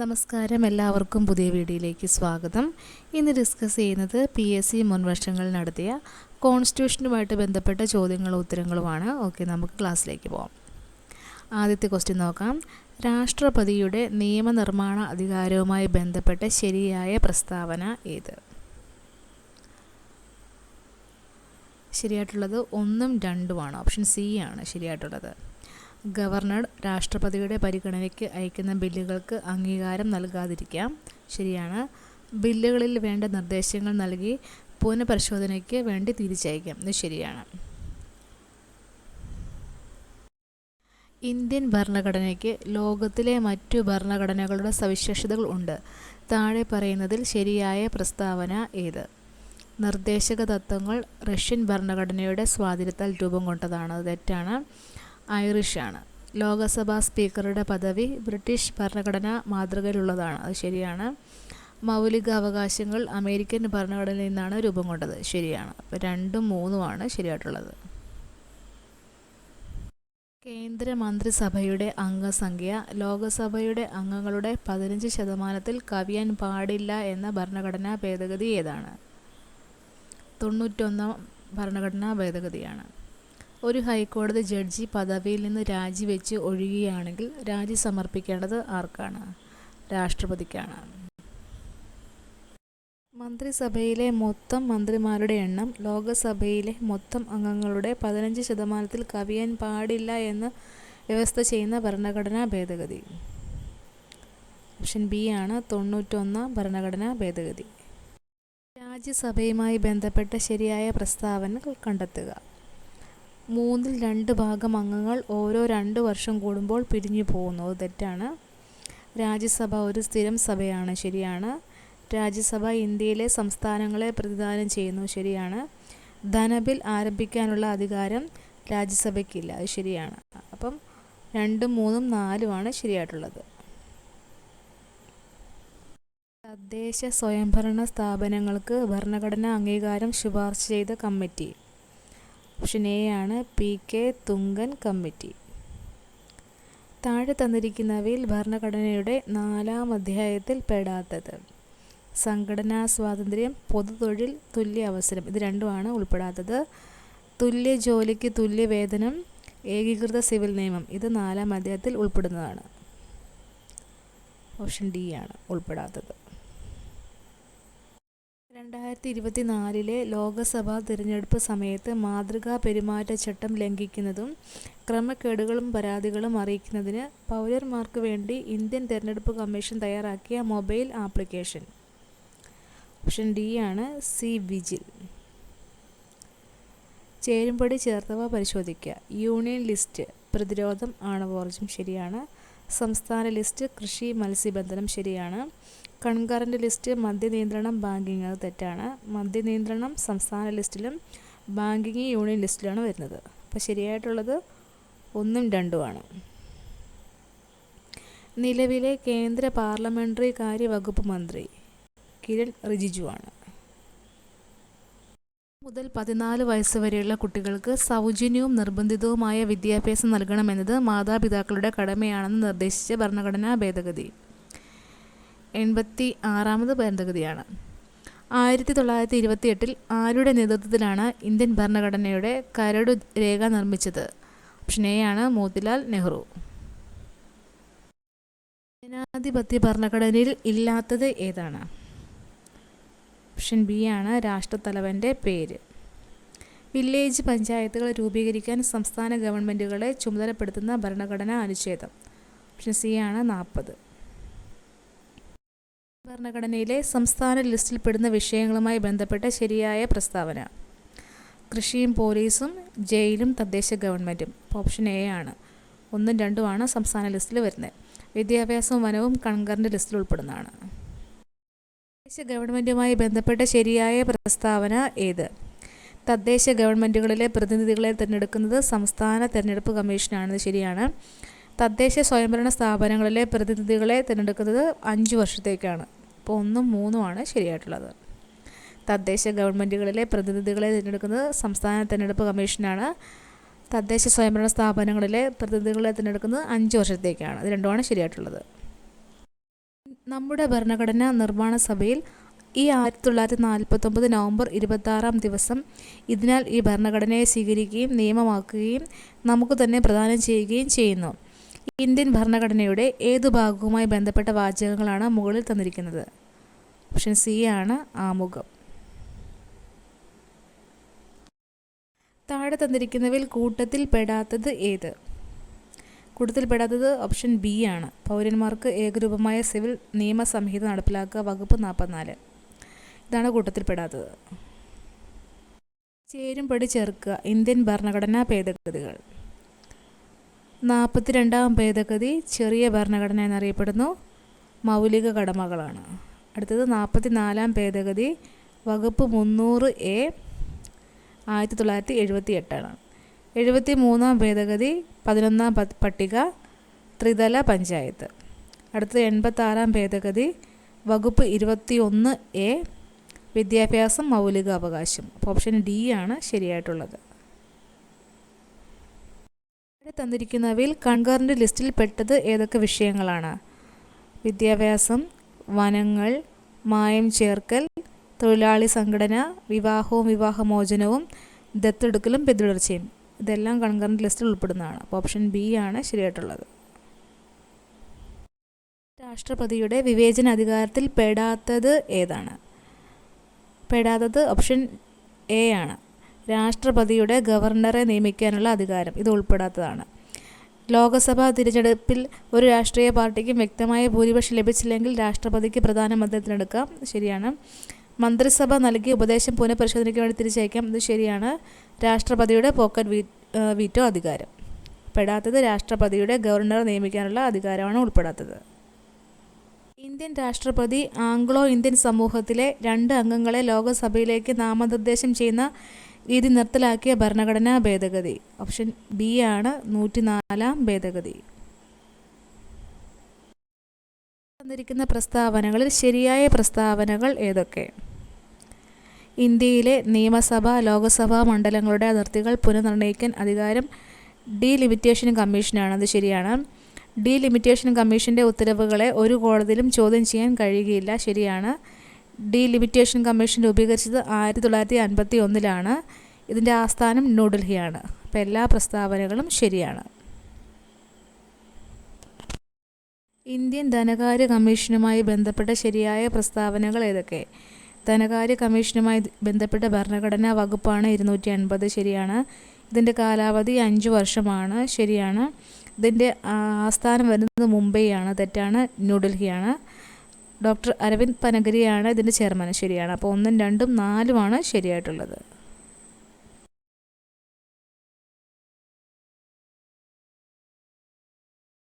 നമസ്കാരം. എല്ലാവർക്കും പുതിയ വീഡിയോയിലേക്ക് സ്വാഗതം. ഇന്ന് ഡിസ്കസ് ചെയ്യുന്നത് പി എസ് സി മുൻവർഷങ്ങളിൽ നടത്തിയ കോൺസ്റ്റിറ്റ്യൂഷനുമായിട്ട് ബന്ധപ്പെട്ട ചോദ്യങ്ങളും ഉത്തരങ്ങളുമാണ്. ഓക്കെ നമുക്ക് ക്ലാസ്സിലേക്ക് പോകാം ആദ്യത്തെ ക്വസ്റ്റ്യൻ നോക്കാം. രാഷ്ട്രപതിയുടെ നിയമനിർമ്മാണ അധികാരവുമായി ബന്ധപ്പെട്ട ശരിയായ പ്രസ്താവന ഏത്? ശരിയായിട്ടുള്ളത് ഒന്നും രണ്ടുമാണ് ഓപ്ഷൻ സി ആണ് ശരിയായിട്ടുള്ളത്. ഗവർണർ രാഷ്ട്രപതിയുടെ പരിഗണനയ്ക്ക് അയക്കുന്ന ബില്ലുകൾക്ക് അംഗീകാരം നൽകാതിരിക്കാം. ശരിയാണ്. ബില്ലുകളിൽ വേണ്ട നിർദ്ദേശങ്ങൾ നൽകി പുനഃപരിശോധനയ്ക്ക് വേണ്ടി തിരിച്ചയക്കാം. ഇത് ശരിയാണ്. ഇന്ത്യൻ ഭരണഘടനയ്ക്ക് ലോകത്തിലെ മറ്റു ഭരണഘടനകളുടെ സവിശേഷതകൾ ഉണ്ട്. താഴെ പറയുന്നതിൽ ശരിയായ പ്രസ്താവന ഏത്? നിർദ്ദേശക തത്വങ്ങൾ റഷ്യൻ ഭരണഘടനയുടെ സ്വാധീനത്താൽ രൂപം കൊണ്ടതാണ്. തെറ്റാണ്. ഐറിഷാണ്. ലോകസഭാ സ്പീക്കറുടെ പദവി ബ്രിട്ടീഷ് ഭരണഘടനാ മാതൃകയിലുള്ളതാണ്. അത് ശരിയാണ്. മൗലിക അവകാശങ്ങൾ അമേരിക്കൻ ഭരണഘടനയിൽ നിന്നാണ് രൂപം കൊണ്ടത്. ശരിയാണ്. അപ്പോൾ രണ്ടും മൂന്നുമാണ് ശരിയായിട്ടുള്ളത്. കേന്ദ്ര മന്ത്രിസഭയുടെ അംഗസംഖ്യ ലോകസഭയുടെ അംഗങ്ങളുടെ പതിനഞ്ച് ശതമാനത്തിൽ കവിയാൻ പാടില്ല എന്ന ഭരണഘടനാ ഭേദഗതി ഏതാണ്? തൊണ്ണൂറ്റൊന്നാം ഭരണഘടനാ ഭേദഗതിയാണ്. ഒരു ഹൈക്കോടതി ജഡ്ജി പദവിയിൽ നിന്ന് രാജിവെച്ച് ഒഴിയുകയാണെങ്കിൽ രാജി സമർപ്പിക്കേണ്ടത് ആർക്കാണ്? രാഷ്ട്രപതിക്കാണ്. മന്ത്രിസഭയിലെ മൊത്തം മന്ത്രിമാരുടെ എണ്ണം ലോകസഭയിലെ മൊത്തം അംഗങ്ങളുടെ പതിനഞ്ച് ശതമാനത്തിൽ കവിയാൻ പാടില്ല എന്ന് വ്യവസ്ഥ ചെയ്യുന്ന ഭരണഘടനാ ഭേദഗതി. ഓപ്ഷൻ ബി ആണ് തൊണ്ണൂറ്റൊന്നാം ഭരണഘടനാ ഭേദഗതി. രാജ്യസഭയുമായി ബന്ധപ്പെട്ട ശരിയായ പ്രസ്താവനകൾ കണ്ടെത്തുക. മൂന്നിൽ രണ്ട് ഭാഗം അംഗങ്ങൾ ഓരോ രണ്ട് വർഷം കൂടുമ്പോൾ പിരിഞ്ഞു പോകുന്നു. അത് തെറ്റാണ്. രാജ്യസഭ ഒരു സ്ഥിരം സഭയാണ്. ശരിയാണ്. രാജ്യസഭ ഇന്ത്യയിലെ സംസ്ഥാനങ്ങളെ പ്രതിദാനം ചെയ്യുന്നു. ശരിയാണ്. ധനബിൽ ആരംഭിക്കാനുള്ള അധികാരം രാജ്യസഭയ്ക്കില്ല. അത് ശരിയാണ്. അപ്പം രണ്ടും മൂന്നും നാലുമാണ് ശരിയായിട്ടുള്ളത്. തദ്ദേശ സ്വയംഭരണ സ്ഥാപനങ്ങൾക്ക് ഭരണഘടനാ അംഗീകാരം ശുപാർശ ചെയ്ത കമ്മിറ്റി. ഓപ്ഷൻ എ ആണ് പി കെ തുങ്കൻ കമ്മിറ്റി. താഴെ തന്നിരിക്കുന്നവയിൽ ഭരണഘടനയുടെ നാലാം അധ്യായത്തിൽ പെടാത്തത്. സംഘടനാ സ്വാതന്ത്ര്യം പൊതുതൊഴിൽ തുല്യ അവസരം ഇത് രണ്ടുമാണ് ഉൾപ്പെടാത്തത്. തുല്യ ജോലിക്ക് തുല്യ വേതനം ഏകീകൃത സിവിൽ നിയമം ഇത് നാലാം അധ്യായത്തിൽ ഉൾപ്പെടുന്നതാണ്. ഓപ്ഷൻ ഡി ആണ് ഉൾപ്പെടാത്തത്. രണ്ടായിരത്തി ഇരുപത്തി നാലിലെ ലോക്സഭാ തിരഞ്ഞെടുപ്പ് സമയത്ത് മാതൃകാ പെരുമാറ്റച്ചട്ടം ലംഘിക്കുന്നതും ക്രമക്കേടുകളും പരാതികളും അറിയിക്കുന്നതിന് പൗരന്മാർക്ക് വേണ്ടി ഇന്ത്യൻ തിരഞ്ഞെടുപ്പ് കമ്മീഷൻ തയ്യാറാക്കിയ മൊബൈൽ ആപ്ലിക്കേഷൻ. ഓപ്ഷൻ ഡി ആണ് സി വിജിൽ. ചേരുംപടി ചേർത്തവ പരിശോധിക്കുക യൂണിയൻ ലിസ്റ്റ് പ്രതിരോധം ആണവോർജം ശരിയാണ്. സംസ്ഥാന ലിസ്റ്റ് കൃഷി മത്സ്യബന്ധനം ശരിയാണ്. കൺകറന്റ് ലിസ്റ്റ് മദ്യനിയന്ത്രണം ബാങ്കിങ് അത് തെറ്റാണ്. മദ്യനിയന്ത്രണം സംസ്ഥാന ലിസ്റ്റിലും ബാങ്കിങ് യൂണിയൻ ലിസ്റ്റിലാണ് വരുന്നത്. അപ്പോൾ ശരിയായിട്ടുള്ളത് ഒന്നും രണ്ടുമാണ് നിലവിലെ കേന്ദ്ര പാർലമെന്ററി കാര്യ വകുപ്പ് മന്ത്രി കിരൺ റിജിജു ആണ്. മുതൽ പതിനാല് വയസ്സ് വരെയുള്ള കുട്ടികൾക്ക് സൗജന്യവും നിർബന്ധിതവുമായ വിദ്യാഭ്യാസം നൽകണമെന്നത് മാതാപിതാക്കളുടെ കടമയാണെന്ന് നിർദ്ദേശിച്ച ഭരണഘടനാ ഭേദഗതി. എൺപത്തി ആറാമത് ഭേദഗതിയാണ് ആയിരത്തി തൊള്ളായിരത്തി ഇരുപത്തി എട്ടിൽ ആരുടെ നേതൃത്വത്തിലാണ് ഇന്ത്യൻ ഭരണഘടനയുടെ കരട് രേഖ നിർമ്മിച്ചത്. ഓപ്ഷൻ എ ആണ് മോത്തിലാൽ നെഹ്റു. ജനാധിപത്യ ഭരണഘടനയിൽ ഇല്ലാത്തത് ഏതാണ്? ഓപ്ഷൻ ബി ആണ് രാഷ്ട്രത്തലവന്റെ പേര്. വില്ലേജ് പഞ്ചായത്തുകൾ രൂപീകരിക്കാൻ സംസ്ഥാന ഗവൺമെന്റുകളെ ചുമതലപ്പെടുത്തുന്ന ഭരണഘടനാ അനുച്ഛേദം. ഓപ്ഷൻ സി ആണ് നാൽപ്പത് ഭരണഘടനയിലെ സംസ്ഥാന ലിസ്റ്റിൽപ്പെടുന്ന വിഷയങ്ങളുമായി ബന്ധപ്പെട്ട ശരിയായ പ്രസ്താവന. കൃഷിയും പോലീസും ജയിലും തദ്ദേശ ഗവൺമെന്റും ഓപ്ഷൻ എ ആണ്. ഒന്നും രണ്ടുമാണ് സംസ്ഥാന ലിസ്റ്റിൽ വരുന്നത്. വിദ്യാഭ്യാസവും വനവും കൺകറിന്റെ ലിസ്റ്റിൽ ഉൾപ്പെടുന്നതാണ്. തദ്ദേശ ഗവൺമെന്റുമായി ബന്ധപ്പെട്ട ശരിയായ പ്രസ്താവന ഏത്? തദ്ദേശ ഗവൺമെന്റുകളിലെ പ്രതിനിധികളെ തിരഞ്ഞെടുക്കുന്നത് സംസ്ഥാന തിരഞ്ഞെടുപ്പ് കമ്മീഷനാണെന്ന് ശരിയാണ്. തദ്ദേശ സ്വയംഭരണ സ്ഥാപനങ്ങളിലെ പ്രതിനിധികളെ തിരഞ്ഞെടുക്കുന്നത് അഞ്ച് വർഷത്തേക്കാണ്. അപ്പോൾ ഒന്നും മൂന്നുമാണ് ശരിയായിട്ടുള്ളത്. തദ്ദേശ ഗവൺമെന്റുകളിലെ പ്രതിനിധികളെ തിരഞ്ഞെടുക്കുന്നത് സംസ്ഥാന തിരഞ്ഞെടുപ്പ് കമ്മീഷനാണ്. തദ്ദേശ സ്വയംഭരണ സ്ഥാപനങ്ങളിലെ പ്രതിനിധികളെ തിരഞ്ഞെടുക്കുന്നത് അഞ്ച് വർഷത്തേക്കാണ്. ഇത് രണ്ടുമാണ് ശരിയായിട്ടുള്ളത്. നമ്മുടെ ഭരണഘടന നിർമ്മാണ സഭയിൽ ഈ ആയിരത്തി തൊള്ളായിരത്തി നാൽപ്പത്തൊമ്പത് നവംബർ ഇരുപത്താറാം ദിവസം ഇതിനാൽ ഈ ഭരണഘടനയെ സ്വീകരിക്കുകയും നിയമമാക്കുകയും നമുക്ക് തന്നെ പ്രദാനം ചെയ്യുകയും ചെയ്യുന്നു. ഇന്ത്യൻ ഭരണഘടനയുടെ ഏതു ഭാഗവുമായി ബന്ധപ്പെട്ട വാചകങ്ങളാണ് മുകളിൽ തന്നിരിക്കുന്നത്? ഓപ്ഷൻ സി ആണ് ആമുഖം. താഴെ തന്നിരിക്കുന്നവയിൽ കൂട്ടത്തിൽ പെടാത്തത് ഏത്? കൂട്ടത്തിൽ പെടാത്തത് ഓപ്ഷൻ ബി ആണ്. പൗരന്മാർക്ക് ഏകരൂപമായ സിവിൽ നിയമ സംഹിത നടപ്പിലാക്കുക വകുപ്പ് നാൽപ്പത്തിനാല്. ഇതാണ് കൂട്ടത്തിൽ പെടാത്തത്. ചേരുംപടി ചേർക്കുക. ഇന്ത്യൻ ഭരണഘടനാ ഭേദഗതികൾ. നാൽപ്പത്തിരണ്ടാം ഭേദഗതി ചെറിയ ഭരണഘടന എന്നറിയപ്പെടുന്നു. മൗലിക കടമകളാണ്. അടുത്തത് നാൽപ്പത്തി നാലാം ഭേദഗതി വകുപ്പ് മുന്നൂറ് എ ആയിരത്തി തൊള്ളായിരത്തി എഴുപത്തി എട്ടാണ് എഴുപത്തി മൂന്നാം ഭേദഗതി പതിനൊന്നാം പട്ടിക ത്രിതല പഞ്ചായത്ത്. അടുത്തത് എൺപത്താറാം ഭേദഗതി വകുപ്പ് ഇരുപത്തി ഒന്ന് എ വിദ്യാഭ്യാസം മൗലിക അവകാശം ഓപ്ഷൻ ഡി ആണ് ശരിയായിട്ടുള്ളത്. തന്നിരിക്കുന്നവയിൽ കൺകറന്റ് ലിസ്റ്റിൽ പെട്ടത് ഏതൊക്കെ വിഷയങ്ങളാണ്? വിദ്യാഭ്യാസം വനങ്ങൾ മായം ചേർക്കൽ തൊഴിലാളി സംഘടന വിവാഹവും വിവാഹമോചനവും ദത്തെടുക്കലും പിന്തുടർച്ചയും. ഇതെല്ലാം കൺകറന്റ് ലിസ്റ്റിൽ ഉൾപ്പെടുന്നതാണ്. അപ്പോൾ ഓപ്ഷൻ ബി ആണ് ശരിയായിട്ടുള്ളത്. രാഷ്ട്രപതിയുടെ വിവേചന അധികാരത്തിൽ പെടാത്തത് ഏതാണ്? പെടാത്തത് ഓപ്ഷൻ എ ആണ്. രാഷ്ട്രപതിയുടെ ഗവർണറെ നിയമിക്കാനുള്ള അധികാരം ഇത് ഉൾപ്പെടാത്തതാണ്. ലോക്സഭാ തിരഞ്ഞെടുപ്പിൽ ഒരു രാഷ്ട്രീയ പാർട്ടിക്കും വ്യക്തമായ ഭൂരിപക്ഷം ലഭിച്ചില്ലെങ്കിൽ രാഷ്ട്രപതിക്ക് പ്രധാനമന്ത്രി തിരഞ്ഞെടുക്കാം ശരിയാണ്. മന്ത്രിസഭ നൽകിയ ഉപദേശം പുനഃപരിശോധനയ്ക്ക് വേണ്ടി തിരിച്ചയക്കാം. ഇത് ശരിയാണ്. രാഷ്ട്രപതിയുടെ പോക്കറ്റ് വീറ്റോ അധികാരം. പെടാത്തത് രാഷ്ട്രപതിയുടെ ഗവർണറെ നിയമിക്കാനുള്ള അധികാരമാണ് ഉൾപ്പെടാത്തത്. ഇന്ത്യൻ രാഷ്ട്രപതി ആംഗ്ലോ ഇന്ത്യൻ സമൂഹത്തിലെ രണ്ട് അംഗങ്ങളെ ലോകസഭയിലേക്ക് നാമനിർദ്ദേശം ചെയ്യുന്ന രീതി നിർത്തലാക്കിയ ഭരണഘടനാ ഭേദഗതി. ഓപ്ഷൻ ബി ആണ് നൂറ്റിനാലാം ഭേദഗതി. തന്നിരിക്കുന്ന പ്രസ്താവനകളിൽ ശരിയായ പ്രസ്താവനകൾ ഏതൊക്കെ? ഇന്ത്യയിലെ നിയമസഭ ലോകസഭാ മണ്ഡലങ്ങളുടെ അതിർത്തികൾ പുനർനിർണയിക്കാൻ അധികാരം ഡി ലിമിറ്റേഷൻ കമ്മീഷനാണ്. അത് ശരിയാണ്. ഡി ലിമിറ്റേഷൻ കമ്മീഷന്റെ ഉത്തരവുകളെ ഒരു കോടതിയിലും ചോദ്യം ചെയ്യാൻ കഴിയുകയില്ല. ശരിയാണ്. ഡി ലിമിറ്റേഷൻ കമ്മീഷൻ രൂപീകരിച്ചത് ആയിരത്തി തൊള്ളായിരത്തി അൻപത്തി ഒന്നിലാണ് ഇതിന്റെ ആസ്ഥാനം ന്യൂഡൽഹിയാണ്. അപ്പോൾ എല്ലാ പ്രസ്താവനകളും ശരിയാണ്. ഇന്ത്യൻ ധനകാര്യ കമ്മീഷനുമായി ബന്ധപ്പെട്ട ശരിയായ പ്രസ്താവനകൾ ഏതൊക്കെ? ധനകാര്യ കമ്മീഷനുമായി ബന്ധപ്പെട്ട ഭരണഘടനാ വകുപ്പാണ് ഇരുന്നൂറ്റി അൻപത് ശരിയാണ്. ഇതിന്റെ കാലാവധി അഞ്ച് വർഷമാണ്. ശരിയാണ്. ഇതിന്റെ ആസ്ഥാനം വരുന്നത് മുംബൈയാണ്. തെറ്റാണ്. ന്യൂഡൽഹിയാണ്. ഡോക്ടർ അരവിന്ദ് പനഗരിയാണ് ഇതിന്റെ ചെയർമാൻ. ശരിയാണ്. അപ്പോൾ ഒന്നും രണ്ടും നാലുമാണ് ശരിയായിട്ടുള്ളത്.